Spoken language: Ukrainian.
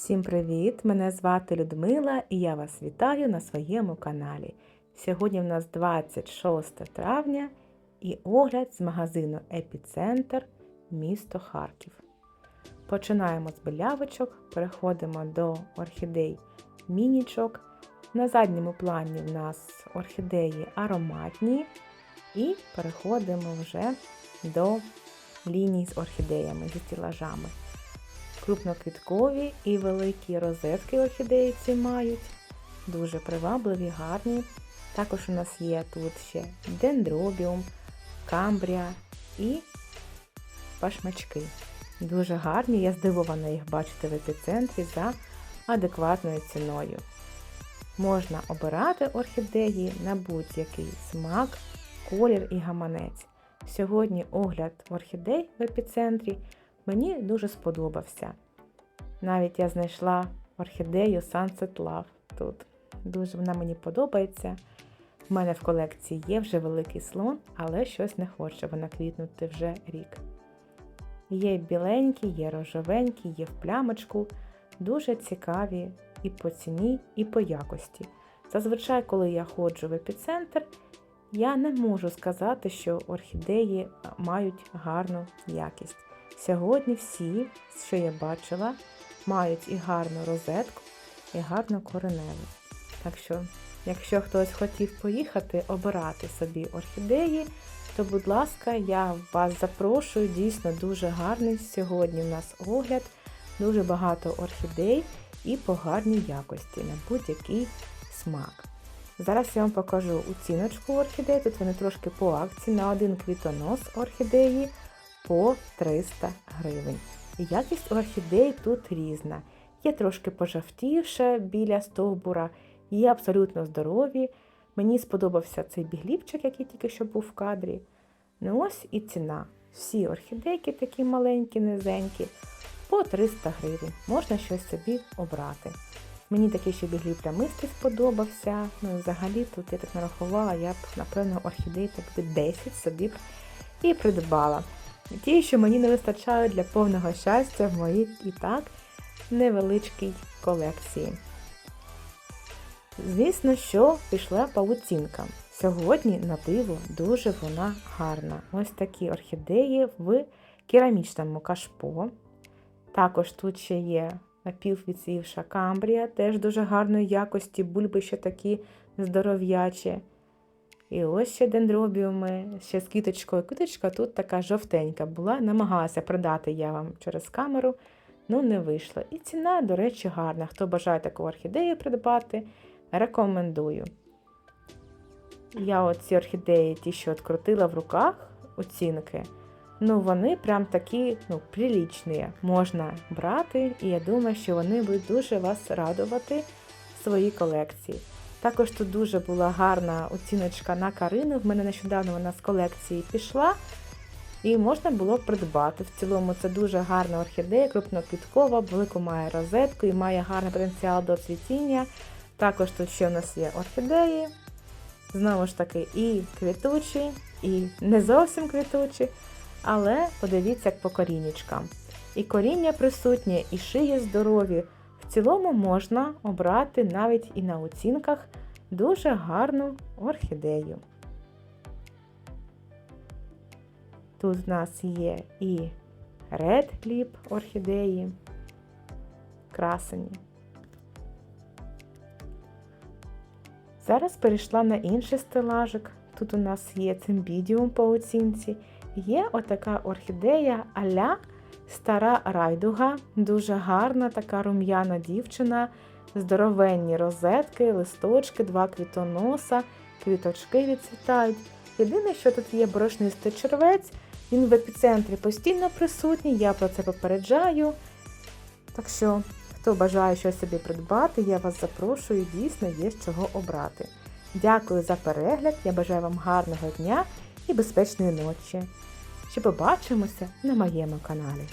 Всім привіт! Мене звати Людмила і я вас вітаю на своєму каналі. Сьогодні в нас 26 травня і огляд з магазину Епіцентр, місто Харків. Починаємо з білявочок, переходимо до орхідей мінічок. На задньому плані в нас орхідеї ароматні. І переходимо вже до ліній з орхідеями, зі стілажами. Крупноквіткові і великі розетки орхідеї ці мають. Дуже привабливі, гарні. Також у нас є тут ще дендробіум, камбрія і пашмачки. Дуже гарні, я здивована їх бачити в епіцентрі за адекватною ціною. Можна обирати орхідеї на будь-який смак, колір і гаманець. Сьогодні огляд орхідей в епіцентрі мені дуже сподобався. Навіть я знайшла орхідею Sunset Love тут. Дуже вона мені подобається. У мене в колекції є вже великий слон, але щось не хоче вона квітнути вже рік. Є біленькі, є рожовенькі, є в плямочку. Дуже цікаві і по ціні, і по якості. Зазвичай, коли я ходжу в епіцентр, я не можу сказати, що орхідеї мають гарну якість. Сьогодні всі, що я бачила, мають і гарну розетку, і гарну кореневу. Так що, якщо хтось хотів поїхати обирати собі орхідеї, то, будь ласка, я вас запрошую. Дійсно дуже гарний сьогодні у нас огляд, дуже багато орхідей і по гарній якості на будь-який смак. Зараз я вам покажу оціночку орхідей. Тут вони трошки по акції на один квітонос орхідеї по 300 гривень. Якість орхідей тут різна. Є трошки пожавтівше біля стовбура, є абсолютно здорові. Мені сподобався цей бігліпчик, який тільки що був в кадрі. Ну ось і ціна. Всі орхідейки такі маленькі, низенькі, по 300 гривень. Можна щось собі обрати. Мені такий ще бігліп плямистий сподобався. Ну, взагалі, тут я так нарахувала, я б, напевно, орхідей так би 10 собі б і придбала. Ті, що мені не вистачає для повного щастя в моїй і так невеличкій колекції. Звісно, що пішла павутинка. Сьогодні на диво дуже вона гарна. Ось такі орхідеї в керамічному кашпо. Також тут ще є напіввідсівша камбрія, теж дуже гарної якості, бульби ще такі здоров'ячі. І ось ще дендробіуми, ще з квіточкою. Квіточка тут така жовтенька була. Намагалася продати я вам через камеру, ну не вийшло. І ціна, до речі, гарна. Хто бажає таку орхідею придбати, рекомендую. Я оці орхідеї, ті, що відкрутила в руках оцінки, ну вони прям такі ну, прилічні. Можна брати, і я думаю, що вони будуть дуже вас радувати в своїй колекції. Також тут дуже була гарна оціночка на Карину. В мене нещодавно вона з колекції пішла. І можна було придбати. В цілому це дуже гарна орхідея, крупноквіткова, велику має розетку і має гарний потенціал до цвітіння. Також тут ще у нас є орхідеї. Знову ж таки, і квітучі, і не зовсім квітучі. Але подивіться, як по коріннячкам. І коріння присутнє, і шиї здорові. Цілому можна обрати навіть і на оцінках дуже гарну орхідею. Тут в нас є і Red Lip орхідеї, красені. Зараз перейшла на інший стелажик. Тут у нас є цимбідіум по оцінці. Є отака орхідея аля стара райдуга, дуже гарна, така рум'яна дівчина, здоровенні розетки, листочки, два квітоноса, квіточки відцвітають. Єдине, що тут є борошнистий червець, він в епіцентрі постійно присутній, я про це попереджаю. Так що, хто бажає щось собі придбати, я вас запрошую, дійсно є з чого обрати. Дякую за перегляд, я бажаю вам гарного дня і безпечної ночі. Ще побачимося на моєму каналі.